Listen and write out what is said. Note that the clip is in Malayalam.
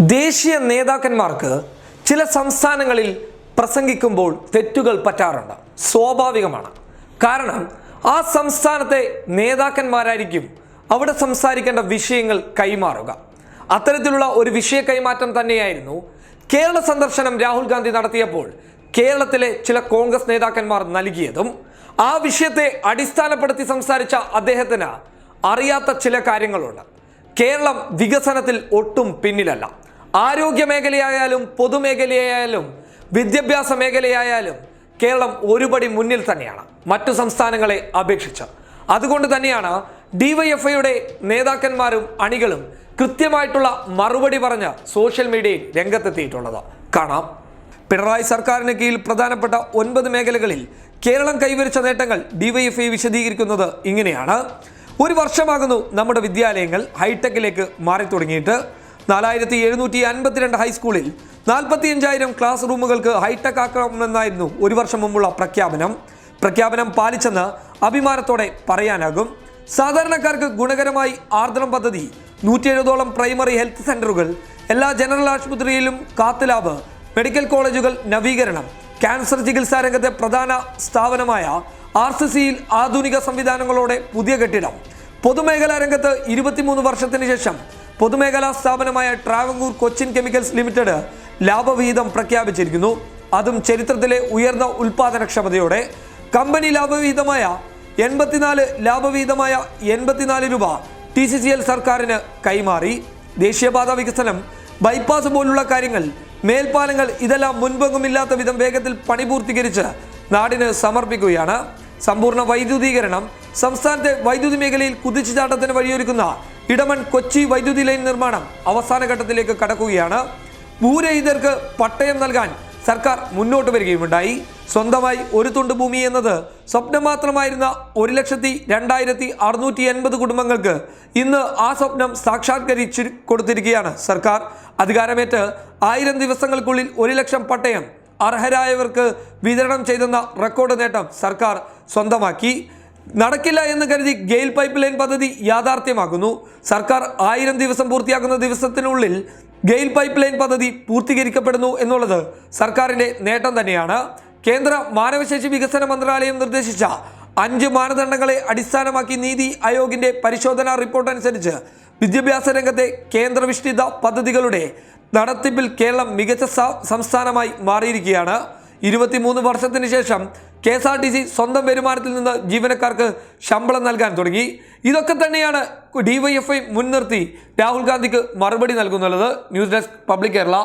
ദേശീയ നേതാക്കന്മാർക്ക് ചില സംസ്ഥാനങ്ങളിൽ പ്രസംഗിക്കുമ്പോൾ തെറ്റുകൾ പറ്റാറുണ്ട്. സ്വാഭാവികമാണ്. കാരണം ആ സംസ്ഥാനത്തെ നേതാക്കന്മാരായിരിക്കും അവിടെ സംസാരിക്കേണ്ട വിഷയങ്ങൾ കൈമാറുക. അത്തരത്തിലുള്ള ഒരു വിഷയ കൈമാറ്റം തന്നെയായിരുന്നു കേരള സന്ദർശനം രാഹുൽ ഗാന്ധി നടത്തിയപ്പോൾ കേരളത്തിലെ ചില കോൺഗ്രസ് നേതാക്കന്മാർ നൽകിയതും ആ വിഷയത്തെ അടിസ്ഥാനപ്പെടുത്തി സംസാരിച്ച അദ്ദേഹത്തിന് അറിയാത്ത ചില കാര്യങ്ങളുണ്ട്. കേരളം വികസനത്തിൽ ഒട്ടും പിന്നിലല്ല. ആരോഗ്യ മേഖലയായാലും പൊതുമേഖലയായാലും വിദ്യാഭ്യാസ മേഖലയായാലും കേരളം ഒരുപടി മുന്നിൽ തന്നെയാണ്. മറ്റു സംസ്ഥാനങ്ങളെ അപേക്ഷിച്ച്. അതുകൊണ്ട് തന്നെയാണ് ഡിവൈഎഫ്ഐയുടെ നേതാക്കന്മാരും അണികളും കൃത്യമായിട്ടുള്ള മറുപടി പറഞ്ഞ് സോഷ്യൽ മീഡിയയിൽ രംഗത്തെത്തിയിട്ടുള്ളത്. കാണാം. പിണറായി സർക്കാരിന് കീഴിൽ പ്രധാനപ്പെട്ട ഒൻപത് മേഖലകളിൽ കേരളം കൈവരിച്ച നേട്ടങ്ങൾ ഡിവൈഎഫ്ഐ വിശദീകരിക്കുന്നത് ഇങ്ങനെയാണ്. ഒരു വർഷമാകുന്നു നമ്മുടെ വിദ്യാലയങ്ങൾ ഹൈടെക്കിലേക്ക് മാറി തുടങ്ങിയിട്ട് നാലായിരത്തി എഴുന്നൂറ്റി അൻപത്തിരണ്ട് ഹൈസ്കൂളിൽ നാൽപ്പത്തിയഞ്ചായിരം ക്ലാസ് റൂമുകൾക്ക് ഹൈടെക് ആക്കണമെന്നായിരുന്നു ഒരു വർഷം മുമ്പുള്ള പ്രഖ്യാപനം. പ്രഖ്യാപനം പാലിച്ചെന്ന് അഭിമാനത്തോടെ പറയാനാകും. സാധാരണക്കാർക്ക് ഗുണകരമായി ആർദ്രം പദ്ധതി നൂറ്റി എഴുപതോളം പ്രൈമറി ഹെൽത്ത് സെന്ററുകൾ എല്ലാ ജനറൽ ആശുപത്രിയിലും കാത്ത് ലാബ് മെഡിക്കൽ കോളേജുകൾ നവീകരണം ക്യാൻസർ ചികിത്സാ രംഗത്തെ പ്രധാന സ്ഥാപനമായ ആർ സി സിയിൽ ആധുനിക സംവിധാനങ്ങളോടെ പുതിയ കെട്ടിടം. പൊതുമേഖലാ രംഗത്ത് ഇരുപത്തിമൂന്ന് വർഷത്തിന് ശേഷം പൊതുമേഖലാ സ്ഥാപനമായ ട്രാവങ്കൂർ കൊച്ചിൻ കെമിക്കൽസ് ലിമിറ്റഡ് ലാഭവിഹിതം പ്രഖ്യാപിച്ചിരിക്കുന്നു. അതും ചരിത്രത്തിലെ ഉയർന്ന ഉൽപാദനക്ഷമതയോടെ. കമ്പനി ലാഭവിഹിതമായ എൺപത്തിനാല് ലാഭവിഹിതമായ എൺപത്തിനാല് രൂപ ടി സി സി എൽ സർക്കാരിന് കൈമാറി. ദേശീയപാത വികസനം ബൈപ്പാസ് പോലുള്ള കാര്യങ്ങൾ മേൽപ്പാലങ്ങൾ ഇതെല്ലാം മുൻപെങ്ങുമില്ലാത്ത വിധം വേഗത്തിൽ പണി പൂർത്തീകരിച്ച് നാടിന് സമർപ്പിക്കുകയാണ്. സമ്പൂർണ വൈദ്യുതീകരണം സംസ്ഥാനത്തെ വൈദ്യുതി മേഖലയിൽ കുതിച്ചുചാട്ടത്തിന് വഴിയൊരുക്കുന്ന ഇടമൺ കൊച്ചി വൈദ്യുതി ലൈൻ നിർമ്മാണം അവസാന ഘട്ടത്തിലേക്ക് കടക്കുകയാണ്. ഭൂരഹിതർക്ക് പട്ടയം നൽകാൻ സർക്കാർ മുന്നോട്ട് വരികയുമുണ്ടായി. സ്വന്തമായി ഒരു തുണ്ട് ഭൂമി എന്നത് സ്വപ്നം മാത്രമായിരുന്ന ഒരു ലക്ഷത്തി രണ്ടായിരത്തി അറുന്നൂറ്റി എൺപത് കുടുംബങ്ങൾക്ക് ഇന്ന് ആ സ്വപ്നം സാക്ഷാത്കരിച്ചു കൊടുത്തിരിക്കുകയാണ് സർക്കാർ. അധികാരമേറ്റ് ആയിരം ദിവസങ്ങൾക്കുള്ളിൽ ഒരു ലക്ഷം പട്ടയം അർഹരായവർക്ക് വിതരണം ചെയ്തെന്ന റെക്കോർഡ് നേട്ടം സർക്കാർ സ്വന്തമാക്കി. നടക്കില്ല എന്ന് കരുതി ഗെയിൽ പൈപ്പ് ലൈൻ പദ്ധതി യാഥാർത്ഥ്യമാക്കുന്നു. സർക്കാർ ആയിരം ദിവസം പൂർത്തിയാക്കുന്ന ദിവസത്തിനുള്ളിൽ ഗെയിൽ പൈപ്പ് ലൈൻ പദ്ധതി പൂർത്തീകരിക്കപ്പെടുന്നു എന്നുള്ളത് സർക്കാരിന്റെ നേട്ടം തന്നെയാണ്. കേന്ദ്ര മാനവശേഷി വികസന മന്ത്രാലയം നിർദ്ദേശിച്ച അഞ്ച് മാനദണ്ഡങ്ങളെ അടിസ്ഥാനമാക്കി നീതി ആയോഗിന്റെ പരിശോധനാ റിപ്പോർട്ട് അനുസരിച്ച് വിദ്യാഭ്യാസ രംഗത്തെ കേന്ദ്രവിഷ്ഠിത പദ്ധതികളുടെ നടത്തിപ്പിൽ കേരളം മികച്ച സംസ്ഥാനമായി മാറിയിരിക്കുകയാണ്. ഇരുപത്തിമൂന്ന് വർഷത്തിന് ശേഷം K S R T C സ്വന്തം വരുമാനത്തിൽ നിന്ന് ജീവനക്കാർക്ക് ശമ്പളം നൽകാൻ തുടങ്ങി. ഇതൊക്കെ തന്നെയാണ് ഡിവൈഎഫ്ഐ മുൻനിർത്തി രാഹുൽ ഗാന്ധിക്ക് മറുപടി നൽകുന്നുള്ളത്. News desk public Kerala.